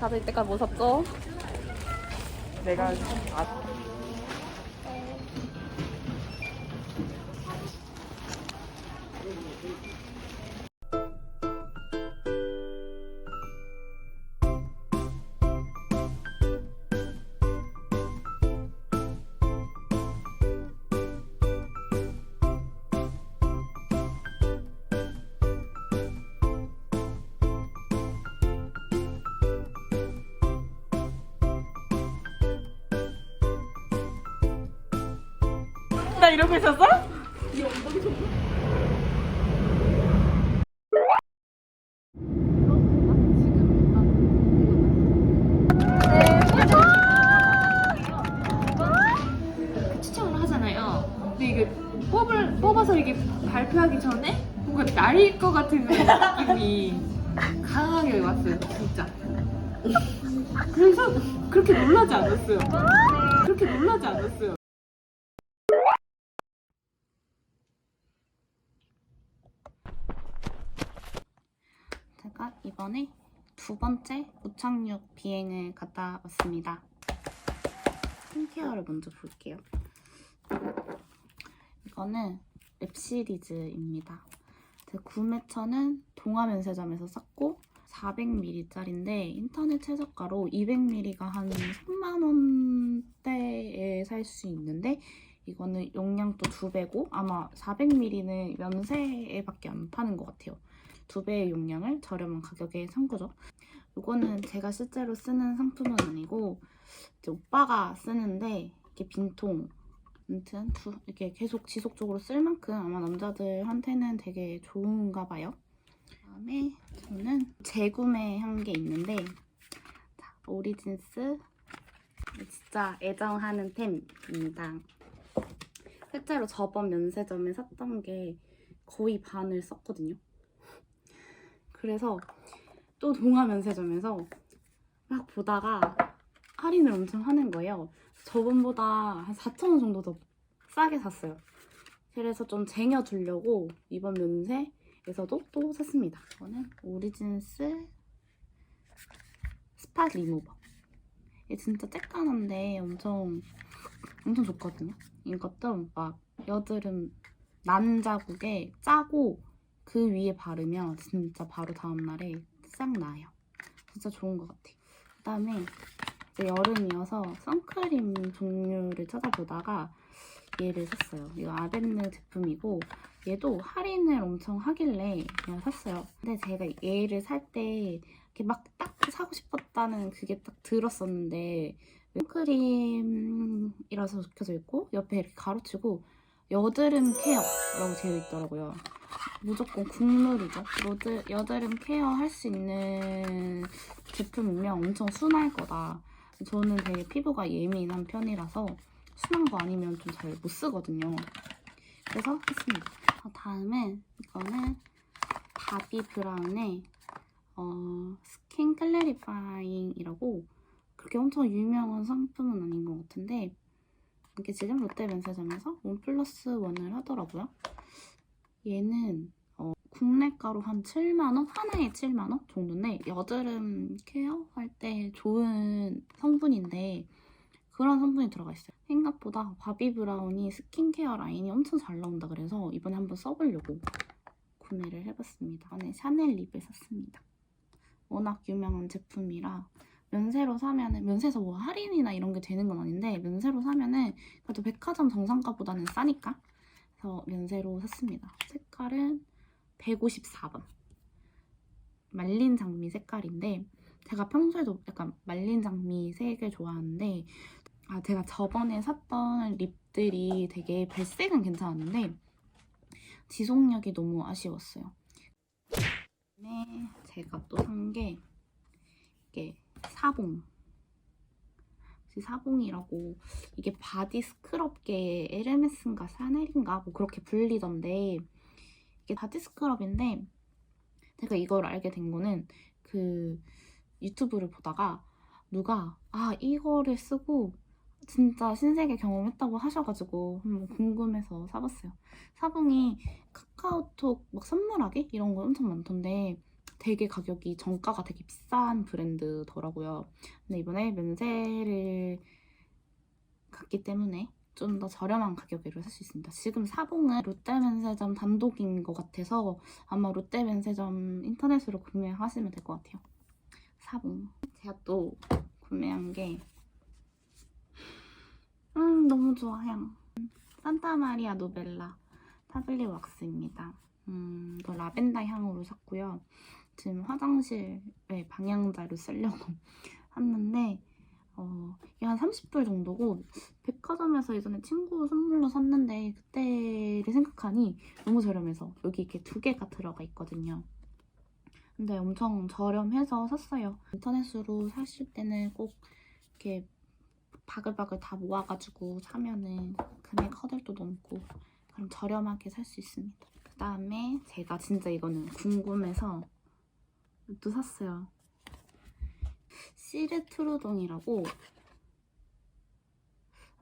다들 이때까지 뭐 샀죠? 내가 아, 나 이러고 있었어? 추첨을 하잖아요. 근데 이게 뽑아서 이게 발표하기 전에 뭔가 날릴 것 같은 느낌이 강하게 왔어요, 진짜. 그래서 그렇게 놀라지 않았어요. 그렇게 놀라지 않았어요. 제가 이번에 두 번째 무착륙 비행을 갔다 왔습니다. 스킨케어를 먼저 볼게요. 이거는 랩 시리즈입니다. 제 구매처는 동화면세점에서 샀고 400ml짜리인데 인터넷 최저가로 200ml가 한 3만 원대에 살 수 있는데 이거는 용량도 두 배고 아마 400ml는 면세에밖에 안 파는 것 같아요. 두 배의 용량을 저렴한 가격에 산 거죠. 이거는 제가 실제로 쓰는 상품은 아니고 오빠가 쓰는데 이게 빈통 아무튼 두, 이렇게 계속 지속적으로 쓸 만큼 아마 남자들한테는 되게 좋은가 봐요. 그다음에 저는 재구매한 게 있는데 자, 오리진스 진짜 애정하는 템입니다. 실제로 저번 면세점에 샀던 게 거의 반을 썼거든요. 그래서 또 동화 면세점에서 막 보다가 할인을 엄청 하는 거예요. 저번보다 한 4,000원 정도 더 싸게 샀어요. 그래서 좀 쟁여두려고 이번 면세에서도 또 샀습니다. 이거는 오리진스 스팟 리무버. 이게 진짜 쬐깐한데 엄청 엄청 좋거든요. 이것도 막 여드름 난 자국에 짜고 그 위에 바르면 진짜 바로 다음날에 싹 나요. 진짜 좋은 것 같아요. 그 다음에 이제 여름이어서 선크림 종류를 찾아보다가 얘를 샀어요. 이거 아벤느 제품이고 얘도 할인을 엄청 하길래 그냥 샀어요. 근데 제가 얘를 살 때 이렇게 막 딱 사고 싶었다는 그게 딱 들었었는데 선크림이라서 적혀져 있고 옆에 이렇게 가로치고 여드름 케어라고 되어 있더라고요. 무조건 국룰이죠. 여드, 여드름 케어 할 수 있는 제품이면 엄청 순할 거다. 저는 되게 피부가 예민한 편이라서 순한 거 아니면 좀 잘 못 쓰거든요. 그래서 했습니다. 어, 다음에 이거는 바비 브라운의 어, 스킨 클래리파잉이라고 그렇게 엄청 유명한 상품은 아닌 것 같은데 이게 지금 롯데 면세점에서 원 플러스 원을 하더라고요. 얘는 어, 국내 가로 한 7만원? 하나에 7만원 정도인데 여드름 케어할 때 좋은 성분인데 그런 성분이 들어가 있어요. 생각보다 바비 브라운이 스킨케어 라인이 엄청 잘 나온다 그래서 이번에 한번 써보려고 구매를 해봤습니다. 이번에 샤넬 립을 샀습니다. 워낙 유명한 제품이라 면세로 사면은 면세에서 뭐 할인이나 이런 게 되는 건 아닌데 면세로 사면은 그래도 백화점 정상가보다는 싸니까 그래서 면세로 샀습니다. 색깔은 154번 말린 장미 색깔인데 제가 평소에도 약간 말린 장미 색을 좋아하는데 아 제가 저번에 샀던 립들이 되게 발색은 괜찮았는데 지속력이 너무 아쉬웠어요. 네, 제가 또 산 게 이게 사봉. 사봉이라고 이게 바디 스크럽계 에르메스인가 샤넬인가 뭐 그렇게 불리던데 이게 바디 스크럽인데 제가 이걸 알게 된 거는 그 유튜브를 보다가 누가 아 이거를 쓰고 진짜 신세계 경험했다고 하셔가지고 한번 궁금해서 사봤어요. 사봉이 카카오톡 막 선물하기 이런 거 엄청 많던데 되게 가격이 정가가 되게 비싼 브랜드더라고요. 근데 이번에 면세를 갔기 때문에 좀 더 저렴한 가격으로 살 수 있습니다. 지금 사봉은 롯데 면세점 단독인 것 같아서 아마 롯데 면세점 인터넷으로 구매하시면 될 것 같아요. 사봉. 제가 또 구매한 게 음, 너무 좋아, 향. 산타마리아 노벨라 타블릿 왁스입니다. 음, 이거 라벤더 향으로 샀고요. 지금 화장실에 방향자를 쓰려고 샀는데 어, 이게 한 30불 정도고 백화점에서 예전에 친구 선물로 샀는데 그때를 생각하니 너무 저렴해서 여기 이렇게 두 개가 들어가 있거든요. 근데 엄청 저렴해서 샀어요. 인터넷으로 사실 때는 꼭 이렇게 바글바글 다 모아가지고 사면은 금액 허들도 넘고 그럼 저렴하게 살 수 있습니다. 그 다음에 제가 진짜 이거는 궁금해서 또 샀어요. 시르트루동이라고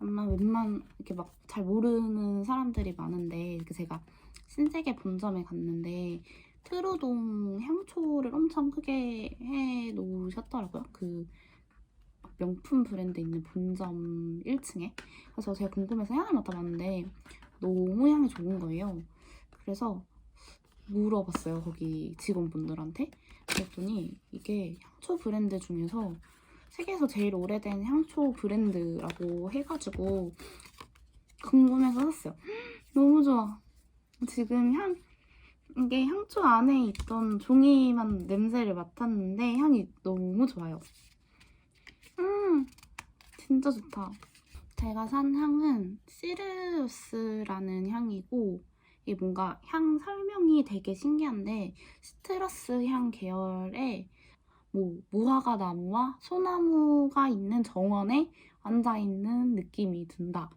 아마 웬만 이렇게 막 잘 모르는 사람들이 많은데 제가 신세계 본점에 갔는데 트루동 향초를 엄청 크게 해 놓으셨더라고요. 그 명품 브랜드 있는 본점 1층에. 그래서 제가 궁금해서 향을 맡아봤는데 너무 향이 좋은 거예요. 그래서 물어봤어요. 거기 직원분들한테. 그랬더니 이게 향초 브랜드 중에서 세계에서 제일 오래된 향초 브랜드라고 해가지고 궁금해서 샀어요. 너무 좋아. 지금 향 이게 향초 안에 있던 종이만 냄새를 맡았는데 향이 너무 좋아요. 음, 진짜 좋다. 제가 산 향은 시르우스라는 향이고 이게 뭔가 향 설명이 되게 신기한데 시트러스 향 계열의 뭐 무화과 나무와 소나무가 있는 정원에 앉아 있는 느낌이 든다.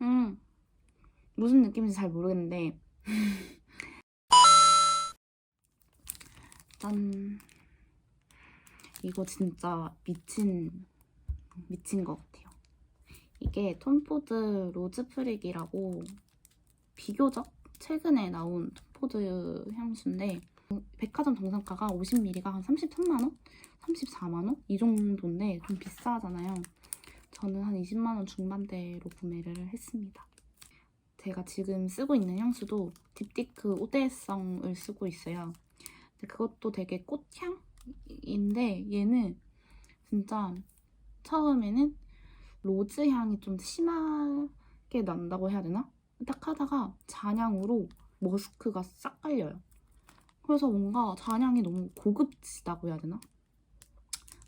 음, 무슨 느낌인지 잘 모르겠는데 짠. 이거 진짜 미친 미친 것 같아요. 이게 톰포드 로즈 프릭이라고 비교적 최근에 나온 톰포드 향수인데 백화점 정상가가 50ml가 한 33만 원, 34만 원 이 정도인데 좀 비싸잖아요. 저는 한 20만 원 중반대로 구매를 했습니다. 제가 지금 쓰고 있는 향수도 딥티크 오데성을 쓰고 있어요. 그것도 되게 꽃향인데 얘는 진짜 처음에는 로즈 향이 좀 심하게 난다고 해야 되나? 딱 하다가 잔향으로 머스크가 싹 깔려요. 그래서 뭔가 잔향이 너무 고급지다고 해야 되나?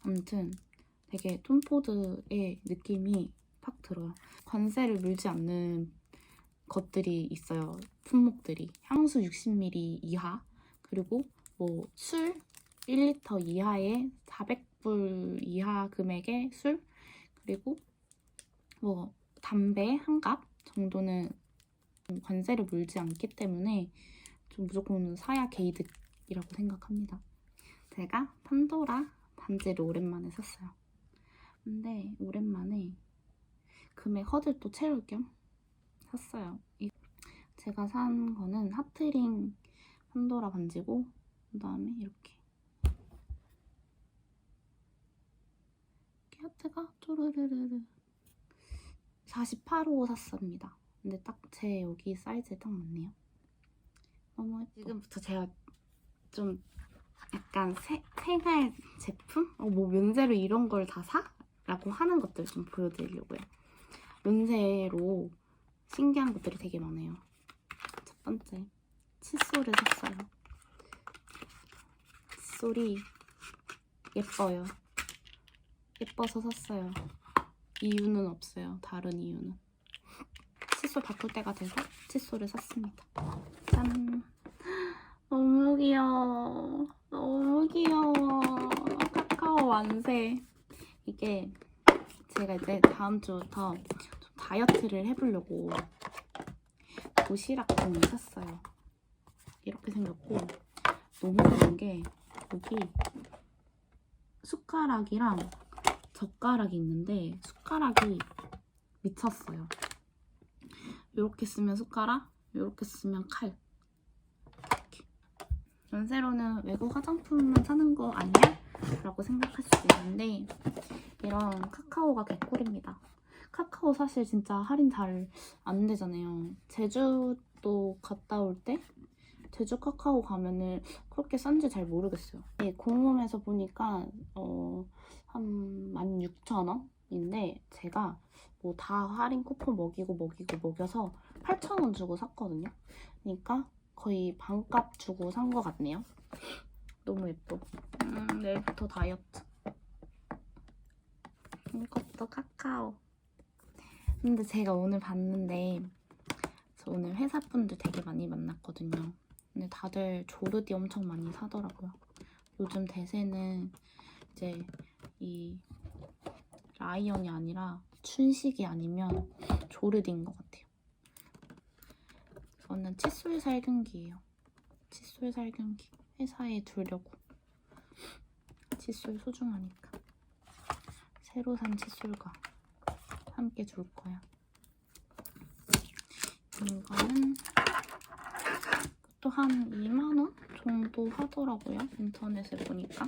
아무튼 되게 톰포드의 느낌이 팍 들어요. 관세를 물지 않는 것들이 있어요. 품목들이. 향수 60ml 이하, 그리고 뭐 술 1리터 이하의 400불 이하 금액의 술, 그리고 뭐 담배 한 갑 정도는 관세를 물지 않기 때문에 좀 무조건 사야 게이득이라고 생각합니다. 제가 판도라 반지를 오랜만에 샀어요. 근데 오랜만에 금액 허들 또 채울 겸 샀어요. 이- 제가 산 거는 하트링 판도라 반지고 그다음에 이렇게 이렇게 하트가 쪼르르르르 48호 샀습니다. 근데 딱 제 여기 사이즈에 딱 맞네요. 너무 예뻐. 지금부터 제가 좀 약간 세- 생활 제품? 어, 뭐 면세로 이런 걸 다 사? 라고 하는 것들 좀 보여드리려고요. 면세로 신기한 것들이 되게 많아요. 첫 번째, 칫솔을 샀어요. 칫솔이 예뻐요. 예뻐서 샀어요. 이유는 없어요. 다른 이유는. 칫솔 바꿀 때가 돼서 칫솔을 샀습니다. 짠! 너무 귀여워. 너무 귀여워. 카카오 완세. 이게 제가 이제 다음 주부터 좀 다이어트를 해보려고 도시락통을 샀어요. 이렇게 생겼고 너무 좋은 게 여기 숟가락이랑 젓가락이 있는데 숟가락이 미쳤어요. 이렇게 쓰면 숟가락, 이렇게 쓰면 칼. 이렇게. 전세로는 외국 화장품만 사는 거 아니야? 라고 생각할 수도 있는데 이런 카카오가 개꿀입니다. 카카오 사실 진짜 할인 잘 안 되잖아요. 제주도 갔다 올 때 제주 카카오 가면은 그렇게 싼지 잘 모르겠어요. 네, 공홈에서 보니까 어, 한 16,000원인데 제가 뭐 다 할인 쿠폰 먹이고 먹이고 먹여서 8,000원 주고 샀거든요. 그러니까 거의 반값 주고 산 것 같네요. 너무 예뻐. 음, 내일부터 다이어트. 이것도 카카오. 근데 제가 오늘 봤는데 저 오늘 회사 분들 되게 많이 만났거든요. 근데 다들 조르디 엄청 많이 사더라고요. 요즘 대세는 이제 이 라이언이 아니라 춘식이 아니면 조르디인 것 같아요. 저는 칫솔 살균기예요. 칫솔 살균기. 회사에 두려고. 칫솔 소중하니까. 새로 산 칫솔과 함께 줄 거야. 이거는 또 한 2만원 정도 하더라고요. 인터넷에 보니까.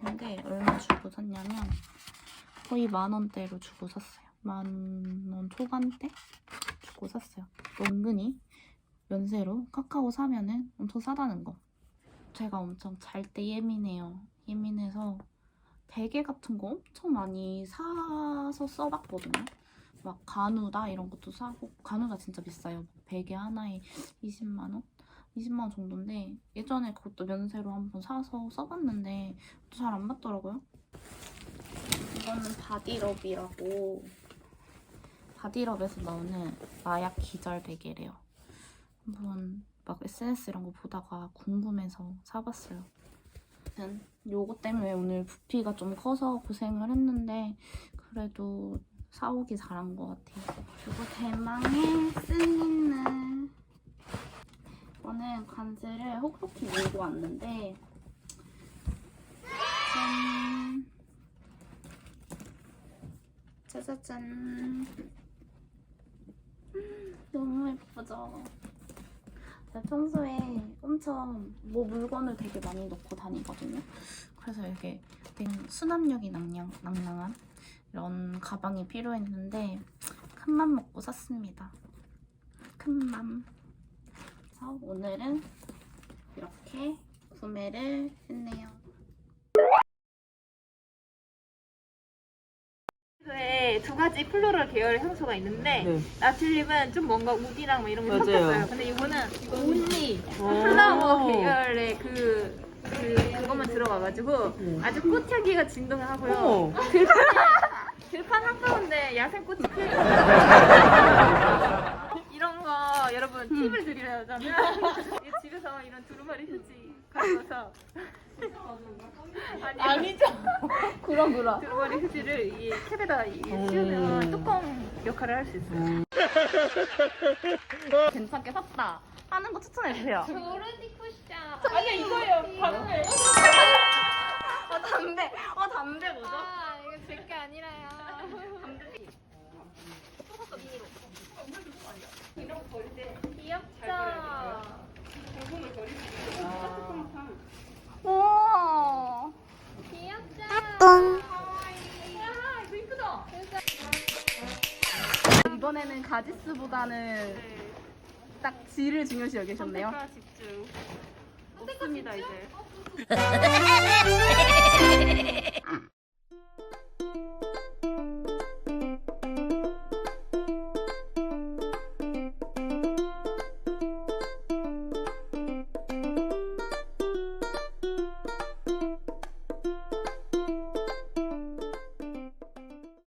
근데 얼마 주고 샀냐면 거의 만 원대로 주고 샀어요. 만 원 초반대 주고 샀어요. 은근히 면세로 카카오 사면은 엄청 싸다는 거. 제가 엄청 잘 때 예민해요. 예민해서 베개 같은 거 엄청 많이 사서 써봤거든요. 막 간우다 이런 것도 사고 간우다 진짜 비싸요. 베개 하나에 20만 원? 20만 원 정도인데 예전에 그것도 면세로 한번 사서 써봤는데 잘 안 맞더라고요. 이거는 바디럽이라고 바디럽에서 나오는 마약 기절 베개래요. 한번 막 SNS 이런 거 보다가 궁금해서 사봤어요. 아무튼 요거 때문에 오늘 부피가 좀 커서 고생을 했는데 그래도 사오기 잘한 것 같아요. 그리고 대망의 스니는 이거는 관제를 혹독히 밀고 왔는데 짠 짜자잔 음, 너무 예쁘죠? 제가 평소에 엄청 뭐 물건을 되게 많이 넣고 다니거든요. 그래서 이렇게 되게 수납력이 낭냥, 낭낭한 이런 가방이 필요했는데 큰맘 먹고 샀습니다. 큰맘. 그래서 오늘은 이렇게 구매를 했네요. 두 가지 플로럴 계열 향수가 있는데 네. 나틀립은 좀 뭔가 우디랑 뭐 이런 거 맞아요. 섞였어요. 근데 이거는 온리 오. 플라워 계열의 그, 그 그것만 들어가가지고 음. 아주 꽃향기가 진동하고요. 어머. 들판 들판 한가운데 야생 꽃이 피어 이런 거 여러분 팁을 드리려자면 이 집에서 이런 두루마리 휴지 가져와서 아니, 아니죠. 그럼 그럼. 두루마리 휴지를 이 캡에다가 이게 음. 씌우면 뚜껑 역할을 할 수 있어요. 괜찮게 샀다. 하는 거 추천해 주세요. 조르디 쿠션. 아니야 이거예요. 방금. 어 담배. 어 담배 뭐죠? 아 이거 제 게 아니라요. 귀엽죠. 우와. 귀엽죠. 똥. 아이 거 이쁘다. 이번에는 가지스보다는 딱 질을 중요시 여기셨네요. 선택과 집중. 없습니다 이제.